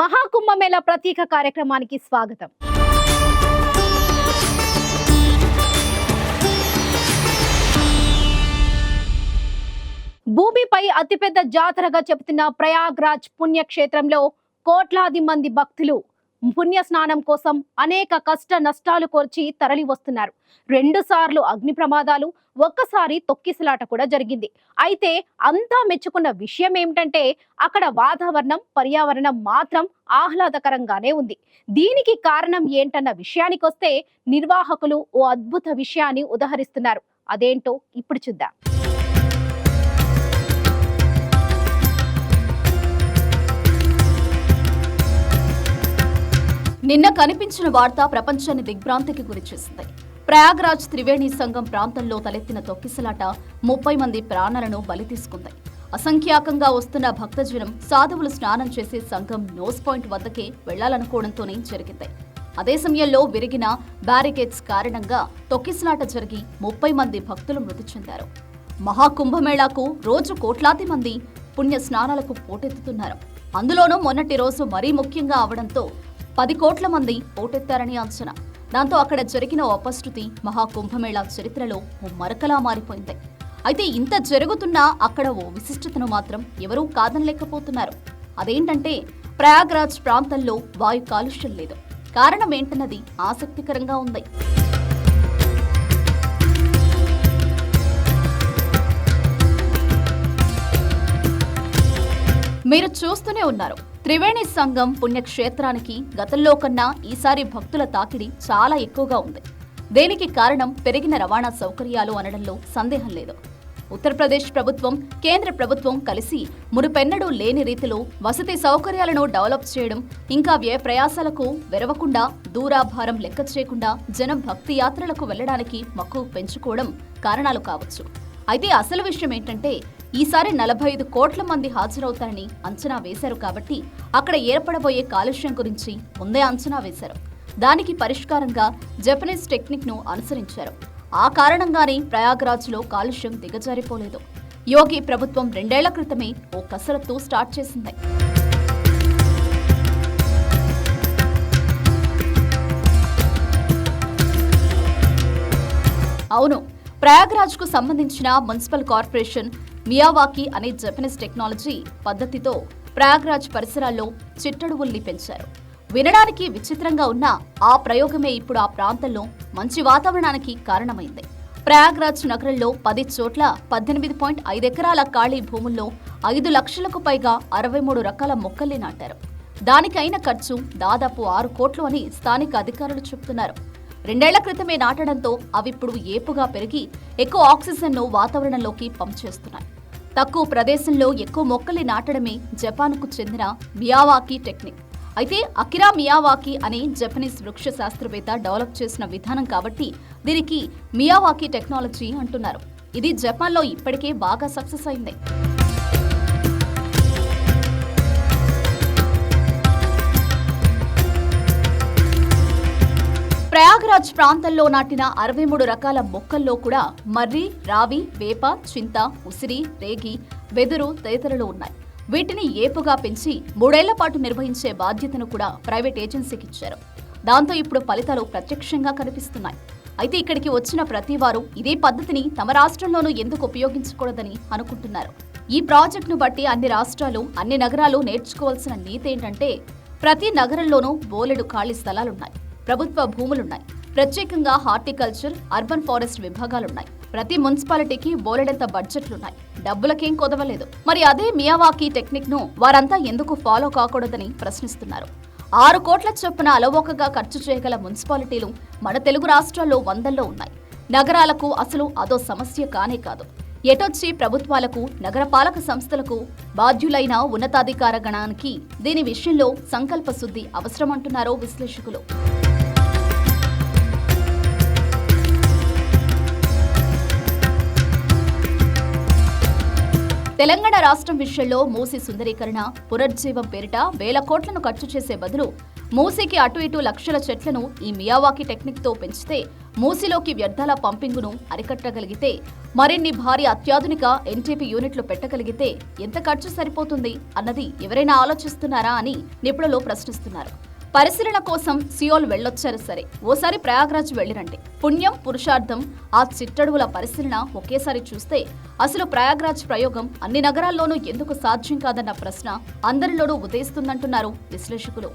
మహాకుంభమేళ ప్రత్యేక కార్యక్రమానికి స్వాగతం. భూమిపై అతిపెద్ద జాతరగా చెబుతున్న ప్రయాగ్రాజ్ పుణ్యక్షేత్రంలో కోట్లాది మంది భక్తులు పుణ్య స్నానం కోసం అనేక కష్ట నష్టాలు కోర్చి తరలి వస్తున్నారు. రెండు సార్లు అగ్ని ప్రమాదాలు ఒక్కసారి తొక్కిసలాట కూడా జరిగింది. అయితే అంతా మెచ్చుకున్న విషయం ఏమిటంటే అక్కడ వాతావరణం పర్యావరణం మాత్రం ఆహ్లాదకరంగానే ఉంది. దీనికి కారణం ఏంటన్న విషయానికొస్తే నిర్వాహకులు ఓ అద్భుత విషయాన్ని ఉదహరిస్తున్నారు. అదేంటో ఇప్పుడు చూద్దాం. నిన్న కనిపించిన వార్త ప్రపంచాన్ని దిగ్భ్రాంతికి గురిచేసింది. ప్రయాగ్రాజ్ త్రివేణి సంఘం ప్రాంతంలో తలెత్తిన తొక్కిసలాట ముప్పై మంది ప్రాణాలను బలి తీసుకుంది. అసంఖ్యాకంగా వస్తున్న భక్తజనం సాధువులు స్నానం చేసే సంఘం నోస్ పాయింట్ వద్దకే వెళ్ళాలనుకోవడంతోనే జరిగింది. అదే సమయంలో విరిగిన బ్యారికేడ్స్ కారణంగా తొక్కిసలాట జరిగి ముప్పై మంది భక్తులు మృతి చెందారు. మహాకుంభమేళాకు రోజు కోట్లాది మంది పుణ్య స్నానాలకు పోటెత్తుతున్నారు. అందులోనూ మొన్నటి రోజు మరీ ముఖ్యంగా అవడంతో పది కోట్ల మంది ఓటెత్తారని అంచనా. దాంతో అక్కడ జరిగిన అపశృతి మహాకుంభమేళా చరిత్రలో ఓ మరకలా మారిపోయింది. అయితే ఇంత జరుగుతున్నా అక్కడ ఓ విశిష్టతను మాత్రం ఎవరూ కాదనలేకపోతున్నారు. అదేంటంటే ప్రయాగ్రాజ్ ప్రాంతంలో వాయు కాలుష్యం లేదు. కారణం ఏంటన్నది ఆసక్తికరంగా ఉంది. మీరు చూస్తూనే ఉన్నారు. త్రివేణి సంఘం పుణ్యక్షేత్రానికి గతంలో కన్నా ఈసారి భక్తుల తాకిడి చాలా ఎక్కువగా ఉంది. దేనికి కారణం పెరిగిన రవాణా సౌకర్యాలు అనడంలో సందేహం లేదు. ఉత్తరప్రదేశ్ ప్రభుత్వం కేంద్ర ప్రభుత్వం కలిసి మునుపెన్నడూ లేని రీతిలో వసతి సౌకర్యాలను డెవలప్ చేయడం ఇంకా వ్యయ ప్రయాసాలకు వెరవకుండా దూరాభారం లెక్క చేయకుండా జనం భక్తి యాత్రలకు వెళ్ళడానికి మక్కువ పెంచుకోవడం కారణాలు కావచ్చు. అయితే అసలు విషయం ఏంటంటే ఈసారి నలభై ఐదు కోట్ల మంది హాజరవుతారని అంచనా వేశారు కాబట్టి అక్కడ ఏర్పడబోయే కాలుష్యం గురించి ముందే అంచనా వేశారు. దానికి పరిష్కారంగా జపనీస్ టెక్నిక్ను అనుసరించారు. ఆ కారణంగానే ప్రయాగ్రాజ్లో కాలుష్యం దిగజారిపోలేదు. యోగి ప్రభుత్వం రెండేళ్ళ క్రితమే ఓ కసరత్తు స్టార్ట్ చేసింది. అవును ప్రయాగ్రాజ్కు సంబంధించిన మున్సిపల్ కార్పొరేషన్ మియావాకి అనే జపనీస్ టెక్నాలజీ పద్ధతితో ప్రయాగ్రాజ్ పరిసరాల్లో చిట్టడువుల్ని పెంచారు. వినడానికి విచిత్రంగా ఉన్న ఆ ప్రయోగమే ఇప్పుడు ఆ ప్రాంతంలో మంచి వాతావరణానికి కారణమైంది. ప్రయాగ్రాజ్ నగరంలో పది చోట్ల పద్దెనిమిది పాయింట్ ఐదు ఎకరాల ఖాళీ భూముల్లో ఐదు లక్షలకు పైగా అరవై మూడు రకాల మొక్కల్ని నాటారు. దానికైన ఖర్చు దాదాపు ఆరు కోట్లు అని స్థానిక అధికారులు చెబుతున్నారు రెండేళ్ళ క్రితమే నాటడంతో అవిప్పుడు ఏపుగా పెరిగి ఎక్కువ ఆక్సిజన్ను వాతావరణంలోకి పంప్ చేస్తున్నాయి తక్కువ ప్రదేశంలో ఎక్కువ మొక్కల్ని నాటడమే జపాన్కు చెందిన మియావాకి టెక్నిక్. అయితే అకిరా మియావాకి అనే జపనీస్ వృక్ష శాస్త్రవేత్త డెవలప్ చేసిన విధానం కాబట్టి దీనికి మియావాకి టెక్నాలజీ అంటున్నారు. ఇది జపాన్లో ఇప్పటికే బాగా సక్సెస్ అయింది. ప్రయాగ్రాజ్ ప్రాంతంలో నాటిన అరవై మూడు రకాల మొక్కల్లో కూడా మర్రి రావి వేప చింత ఉసిరి రేగి వెదురు తదితరులు ఉన్నాయి. వీటిని ఏపుగా పెంచి మూడేళ్ళ పాటు నిర్వహించే బాధ్యతను కూడా ప్రైవేట్ ఏజెన్సీకి ఇచ్చారు. దాంతో ఇప్పుడు ఫలితాలు ప్రత్యక్షంగా కనిపిస్తున్నాయి. అయితే ఇక్కడికి వచ్చిన ప్రతి వారు ఇదే పద్ధతిని తమ రాష్ట్రంలోనూ ఎందుకు ఉపయోగించకూడదని అనుకుంటున్నారు. ఈ ప్రాజెక్టును బట్టి అన్ని రాష్ట్రాలు అన్ని నగరాలు నేర్చుకోవాల్సిన నీతి ఏంటంటే ప్రతి నగరంలోనూ బోలెడు ఖాళీ స్థలాలున్నాయి. ప్రభుత్వ భూములున్నాయి. ప్రత్యేకంగా హార్టికల్చర్ అర్బన్ ఫారెస్ట్ విభాగాలున్నాయి. ప్రతి మున్సిపాలిటీకి బోలెడంత బడ్జెట్లున్నాయి. డబ్బులకేం కొదవలేదు. మరి అదే మియావాకీ టెక్నిక్ను వారంతా ఎందుకు ఫాలో కాకూడదని ప్రశ్నిస్తున్నారు. ఆరు కోట్ల చొప్పున అలవోకగా ఖర్చు చేయగల మున్సిపాలిటీలు మన తెలుగు రాష్ట్రాల్లో వందల్లో ఉన్నాయి. నగరాలకు అసలు అదో సమస్య కానే కాదు. ఎటొచ్చి ప్రభుత్వాలకు నగరపాలక సంస్థలకు బాధ్యులైన ఉన్నతాధికార గణానికి దీని విషయంలో సంకల్ప శుద్ధి అవసరమంటున్నారో విశ్లేషకులు. తెలంగాణ రాష్ట్రం విషయంలో మూసి సుందరీకరణ పునరుజ్జీవం పేరిట వేల కోట్లను ఖర్చు చేసే బదులు మూసీకి అటు ఇటు లక్షల చెట్లను ఈ మియావాకి టెక్నిక్తో పెంచితే మూసీలోకి వ్యర్థాల పంపింగును అరికట్టగలిగితే మరిన్ని భారీ అత్యాధునిక ఎన్టీపీ యూనిట్లు పెట్టగలిగితే ఎంత ఖర్చు సరిపోతుంది అన్నది ఎవరైనా ఆలోచిస్తున్నారా అని నిపుణులు ప్రశ్నిస్తున్నారు. పరిశీలన కోసం సియోల్ వెళ్ళొచ్చారు సరే. ఓసారి ప్రయాగ్రాజ్ వెళ్ళిరండి. పుణ్యం పురుషార్థం ఆ చిట్టడువుల పరిశీలన ఒకేసారి చూస్తే అసలు ప్రయాగ్రాజ్ ప్రయోగం అన్ని నగరాల్లోనూ ఎందుకు సాధ్యం కాదన్న ప్రశ్న అందరిలోనూ ఉదయిస్తుందంటున్నారు విశ్లేషకులు.